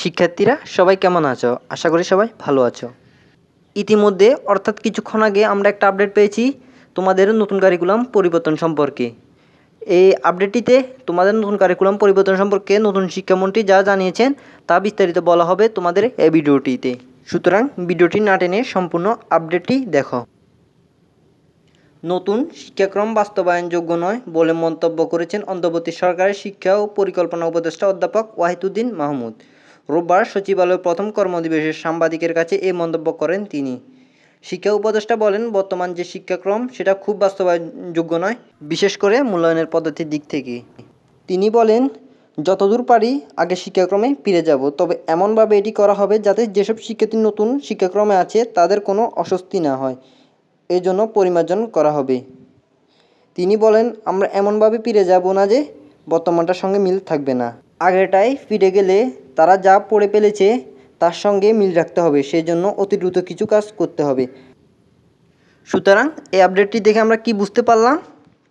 শিক্ষার্থীরা, সবাই কেমন আছো? আশা করি সবাই ভালো আছো। ইতিমধ্যে, অর্থাৎ কিছুক্ষণ আগে আমরা একটা আপডেট পেয়েছি তোমাদের নতুন কারিকুলাম পরিবর্তন সম্পর্কে। এই আপডেটটিতে তোমাদের নতুন কারিকুলাম পরিবর্তন সম্পর্কে নতুন শিক্ষামন্ত্রী যা জানিয়েছেন, তা বিস্তারিত বলা হবে তোমাদের এই ভিডিওটিতে সুতরাং ভিডিওটি না টেনে সম্পূর্ণ আপডেটটি দেখো। নতুন শিক্ষাক্রম বাস্তবায়নযোগ্য নয় বলে মন্তব্য করেছেন অন্তর্বর্তী সরকারের শিক্ষা ও পরিকল্পনা উপদেষ্টা অধ্যাপক ওয়াহিদুদ্দিন মাহমুদ। রোববার সচিবালয়ের প্রথম কর্মদিবসে সাংবাদিকের কাছে এই মন্তব্য করেন তিনি। শিক্ষা উপদেষ্টা বলেন, বর্তমান যে শিক্ষাক্রম, সেটা খুব বাস্তবায়নযোগ্য নয়, বিশেষ করে মূল্যায়নের পদ্ধতির দিক থেকে। তিনি বলেন, যতদূর পারি আগে শিক্ষাক্রমে ফিরে যাব, তবে এমনভাবে এটি করা হবে যাতে যেসব শিক্ষার্থী নতুন শিক্ষাক্রমে আছে, তাদের কোনো অস্বস্তি না হয়। এই জন্য পরিমার্জন করা হবে। তিনি বলেন, আমরা এমনভাবে ফিরে যাব না যে বর্তমানটার সঙ্গে মিল থাকবে না। আগেরটাই ফিরে গেলে তারা যা পড়ে ফেলেছে তার সঙ্গে মিল রাখতে হবে সেই জন্য অতি দ্রুত কিছু কাজ করতে হবে। সুতরাং এই আপডেটটি দেখে আমরা কি বুঝতে পারলাম?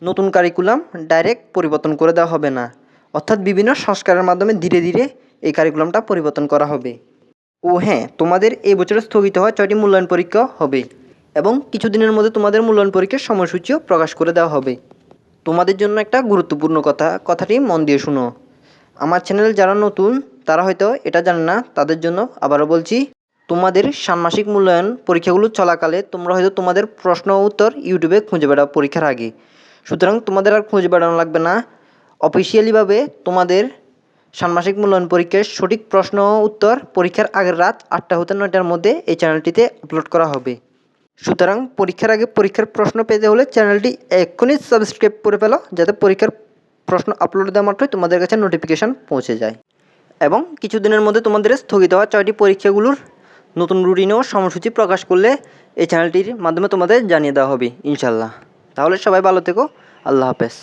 নতুন কারিকুলাম ডাইরেক্ট পরিবর্তন করে দেওয়া হবে না, অর্থাৎ বিভিন্ন সংস্কারের মাধ্যমে ধীরে ধীরে এই কারিকুলামটা পরিবর্তন করা হবে। ও হ্যাঁ তোমাদের এই বছরে স্থগিত হওয়া ছয়টি মূল্যায়ন পরীক্ষা হবে এবং কিছুদিনের মধ্যে তোমাদের মূল্যায়ন পরীক্ষার সময়সূচিও প্রকাশ করে দেওয়া হবে। তোমাদের জন্য একটা গুরুত্বপূর্ণ কথা, কথাটি মন দিয়ে শুনো। আমার চ্যানেল যারা নতুন তারা হয়তো এটা জানে না, তাদের জন্য আবারও বলছি, তোমাদের ষান্মাসিক মূল্যায়ন পরীক্ষাগুলো চলাকালে তোমরা হয়তো তোমাদের প্রশ্ন উত্তর ইউটিউবে খুঁজে বেড়াও পরীক্ষার আগে। সুতরাং তোমাদের আর খুঁজে বেড়ানো লাগবে না। অফিসিয়ালিভাবে তোমাদের ষান্মাসিক মূল্যায়ন পরীক্ষার সঠিক প্রশ্ন উত্তর পরীক্ষার আগের রাত আটটা হতে নয়টার মধ্যে এই চ্যানেলটিতে আপলোড করা হবে। সুতরাং পরীক্ষার আগে পরীক্ষার প্রশ্ন পেতে হলে চ্যানেলটি এক্ষুনি সাবস্ক্রাইব করে ফেলো, যাতে পরীক্ষার প্রশ্ন আপলোড দেওয়া মাত্রই তোমাদের কাছে নোটিফিকেশান পৌঁছে যায়। এবং কিছুদিনের মধ্যে তোমাদের স্থগিত হওয়া ছয়টি পরীক্ষাগুলোর নতুন রুটিন ও সময়সূচি প্রকাশ করলে এই চ্যানেলটির মাধ্যমে তোমাদের জানিয়ে দেওয়া হবে ইনশাল্লাহ তাহলে সবাই ভালো থেকো, আল্লাহ হাফেজ।